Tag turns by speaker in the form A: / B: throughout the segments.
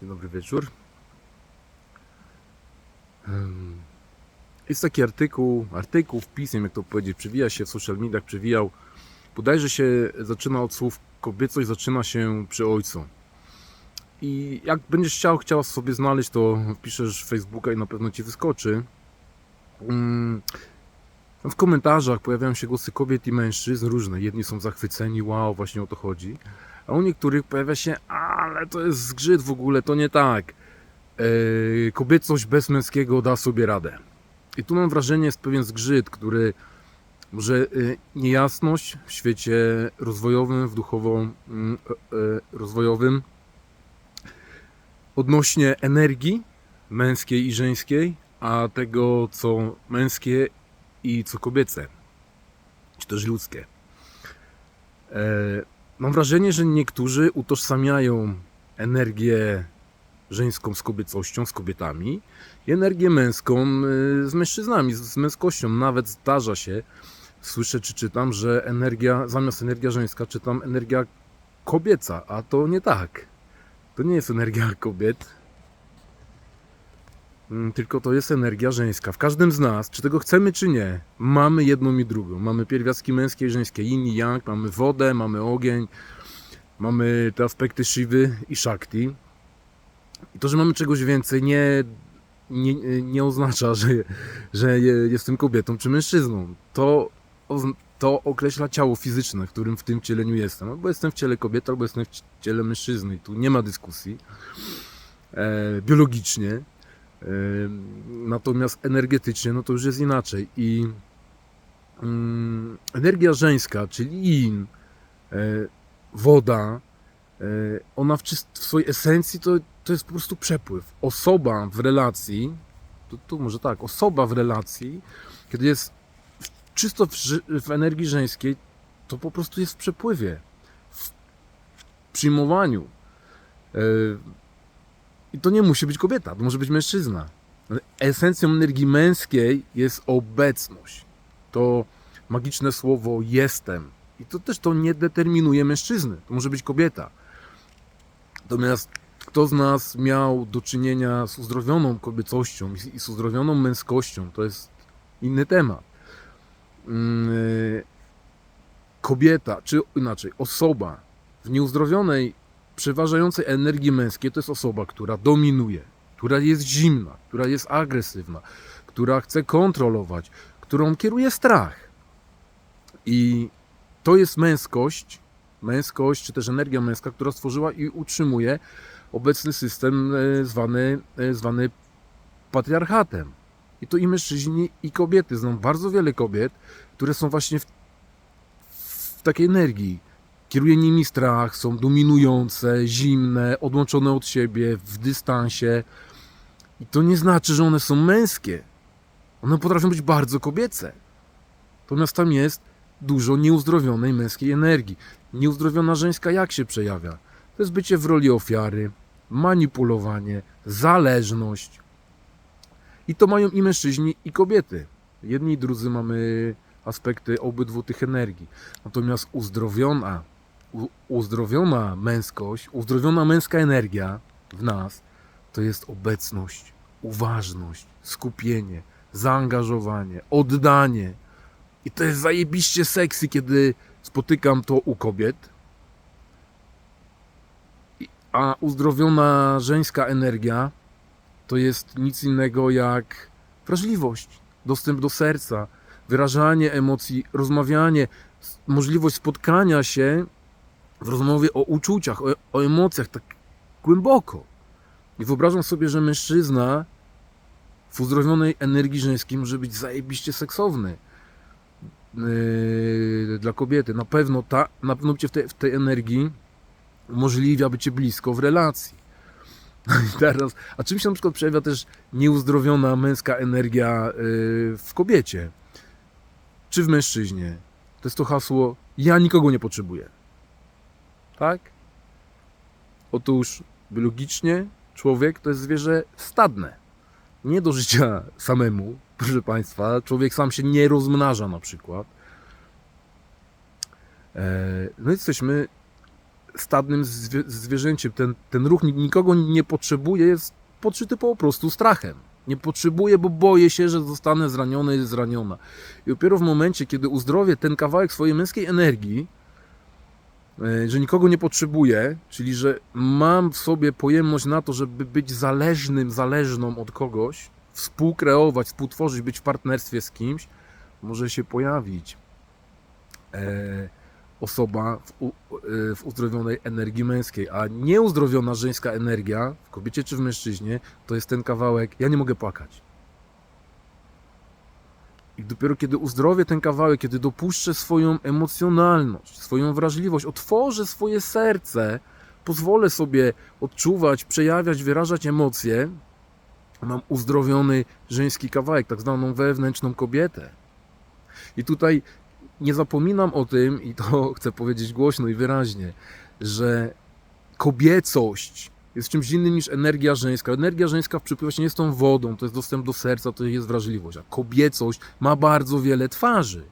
A: Dzień dobry wieczór. Jest taki artykuł, artykuł, wpis, jak to powiedzieć, przewija się w social mediach, przewijał. Bodajże się zaczyna od słów kobiecość zaczyna się przy ojcu. I jak będziesz chciał, chciała sobie znaleźć, to wpiszesz Facebooka i na pewno ci wyskoczy. Mm, W komentarzach pojawiają się głosy kobiet i mężczyzn różne. Jedni są zachwyceni, wow, właśnie o to chodzi. A u niektórych pojawia się, ale to jest zgrzyt w ogóle, to nie tak. Eee, kobiecość bez męskiego da sobie radę. I tu mam wrażenie, jest pewien zgrzyt, który może e, niejasność w świecie rozwojowym, w duchowo mm, e, rozwojowym odnośnie energii męskiej i żeńskiej, a tego co męskie i co kobiece, czy też ludzkie. Mam wrażenie, że niektórzy utożsamiają energię żeńską z kobiecością, z kobietami i energię męską y, z mężczyznami, z- męskością. Nawet zdarza się, słyszę czy czytam, że energia, zamiast energia żeńska czytam energia kobieca, a to nie tak. To nie jest energia kobiet, Mm, tylko to jest energia żeńska. W każdym z nas, czy tego chcemy, czy nie, mamy jedną i drugą. Mamy pierwiastki męskie i żeńskie, yin i yang, mamy wodę, mamy ogień, mamy te aspekty Shivy i Shakti. I to, że mamy czegoś więcej, nie, nie, nie oznacza, że, że je- jestem kobietą czy mężczyzną. To, to określa ciało fizyczne, w którym w tym cieleniu jestem. Albo jestem w ciele kobiety, albo jestem w ciele mężczyzny. I tu nie ma dyskusji. E, biologicznie. E, Natomiast energetycznie, no to już jest inaczej. I mm, energia żeńska, czyli yin, e, woda, e, ona w, czyst, w swojej esencji to, to jest po prostu przepływ. Osoba w relacji, to, to może tak, osoba w relacji, kiedy jest w, czysto w, w energii żeńskiej, to po prostu jest w przepływie, w przyjmowaniu. E, i to nie musi być kobieta, to może być mężczyzna. Esencją energii męskiej jest obecność. To magiczne słowo jestem. I to też to nie determinuje mężczyzny. To może być kobieta. Natomiast kto z nas miał do czynienia z uzdrowioną kobiecością i- z uzdrowioną męskością, to jest inny temat. Mm, y, Kobieta, czy inaczej, osoba w nieuzdrowionej przeważającej energii męskiej to jest osoba, która dominuje, która jest zimna, która jest agresywna, która chce kontrolować, którą kieruje strach. I to jest męskość, męskość, czy też energia męska, która stworzyła i utrzymuje obecny system e, zwany, e, zwany patriarchatem. I to i mężczyźni, i kobiety. Znam bardzo wiele kobiet, które są właśnie w, w takiej energii Kieruje nimi strach, są dominujące, zimne, odłączone od siebie, w dystansie. I to nie znaczy, że one są męskie. One potrafią być bardzo kobiece. Natomiast tam jest dużo nieuzdrowionej męskiej energii. Nieuzdrowiona żeńska jak się przejawia? To jest bycie w roli ofiary, manipulowanie, zależność. I to mają i mężczyźni, i kobiety. Jedni i drudzy mamy aspekty obydwu tych energii. Natomiast uzdrowiona, uzdrowiona męskość, uzdrowiona męska energia w nas to jest obecność, uważność, skupienie, zaangażowanie, oddanie. I to jest zajebiście sexy, kiedy spotykam to u kobiet. A uzdrowiona żeńska energia to jest nic innego jak wrażliwość, dostęp do serca, wyrażanie emocji, rozmawianie, możliwość spotkania się w rozmowie o uczuciach, o, o emocjach tak głęboko. I wyobrażam sobie, że mężczyzna w uzdrowionej energii żeńskiej może być zajebiście seksowny yy, dla kobiety. Na pewno, ta, na pewno bycie w tej, w tej energii umożliwia bycie blisko w relacji. I teraz, a czym się na przykład przejawia też nieuzdrowiona męska energia yy, w kobiecie? czy w mężczyźnie. To jest to hasło ja nikogo nie potrzebuję. Tak? Otóż biologicznie człowiek to jest zwierzę stadne. Nie do życia samemu, proszę Państwa. Człowiek sam się nie rozmnaża na przykład. E, No jesteśmy stadnym zwie, zwierzęciem. Ten, ten ruch nik- nikogo nie potrzebuje, jest podszyty po prostu strachem. Nie potrzebuję, bo boję się, że zostanę zraniony, zraniona. I dopiero w momencie, kiedy uzdrowię ten kawałek swojej męskiej energii, e, że nikogo nie potrzebuję, czyli że mam w sobie pojemność na to, żeby być zależnym, zależną od kogoś, współkreować, współtworzyć, być w partnerstwie z kimś, może się pojawić e, osoba w, u, e, w uzdrowionej energii męskiej, a nieuzdrowiona żeńska energia w kobiecie czy w mężczyźnie to jest ten kawałek, ja nie mogę płakać. I dopiero kiedy uzdrowię ten kawałek, kiedy dopuszczę swoją emocjonalność, swoją wrażliwość, otworzę swoje serce, pozwolę sobie odczuwać, przejawiać, wyrażać emocje, mam uzdrowiony żeński kawałek, tak zwaną wewnętrzną kobietę. I tutaj nie zapominam o tym, i to chcę powiedzieć głośno i wyraźnie, że kobiecość jest czymś innym niż energia żeńska. Energia żeńska w przypływie jest tą wodą, to jest dostęp do serca, to jest wrażliwość, a kobiecość ma bardzo wiele twarzy.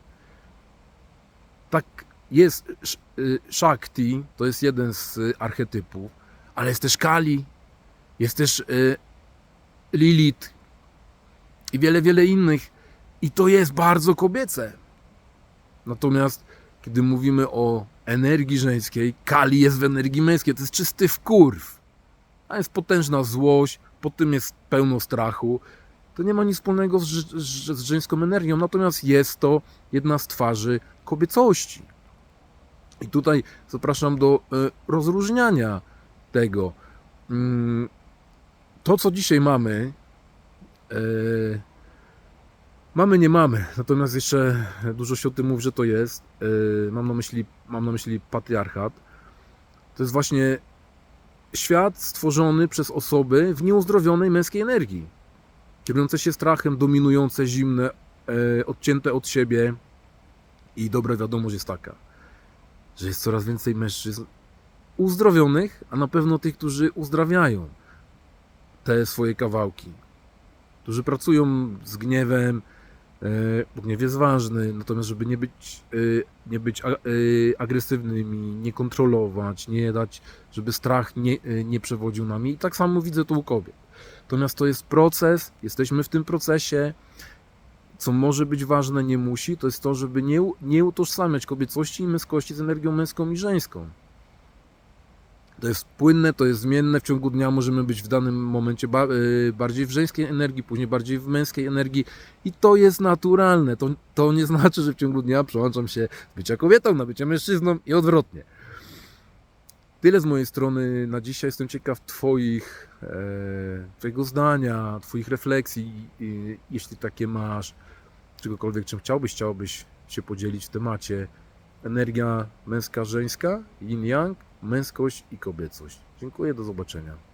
A: Tak jest y, Shakti, to jest jeden z archetypów, ale jest też Kali, jest też y, Lilith i wiele, wiele innych. I to jest bardzo kobiece. Natomiast kiedy mówimy o energii żeńskiej, Kali jest w energii męskiej, to jest czysty wkurw. A jest potężna złość, po tym jest pełno strachu. To nie ma nic wspólnego z, ż- z żeńską energią, natomiast jest to jedna z twarzy kobiecości. I tutaj zapraszam do e, rozróżniania tego. Mm, To, co dzisiaj mamy, e, mamy, nie mamy. Natomiast jeszcze dużo się o tym mówi, że to jest. E, Mam na myśli, mam na myśli patriarchat. To jest właśnie świat stworzony przez osoby w nieuzdrowionej męskiej energii. Kierujące się strachem, dominujące, zimne, e, odcięte od siebie. I dobra wiadomość jest taka, że jest coraz więcej mężczyzn uzdrowionych, a na pewno tych, którzy uzdrawiają te swoje kawałki. Którzy pracują z gniewem, e, bo gniew jest ważny, natomiast żeby nie być, e, nie być e, agresywnymi, nie kontrolować, nie dać, żeby strach nie, nie przewodził nami. I tak samo widzę to u kobiet. Natomiast to jest proces, jesteśmy w tym procesie. Co może być ważne, nie musi, to jest to, żeby nie, nie utożsamiać kobiecości i męskości z energią męską i żeńską. To jest płynne, to jest zmienne. W ciągu dnia możemy być w danym momencie y, bardziej w żeńskiej energii, później bardziej w męskiej energii. I to jest naturalne. To, to nie znaczy, że w ciągu dnia przełączam się z bycia kobietą na bycie mężczyzną i odwrotnie. Tyle z mojej strony na dzisiaj. Jestem ciekaw Twoich, e, Twojego zdania, Twoich refleksji, jeśli takie masz, czegokolwiek, czym chciałbyś, chciałbyś się podzielić w temacie energia męska, żeńska, yin-yang, męskość i kobiecość. Dziękuję, do zobaczenia.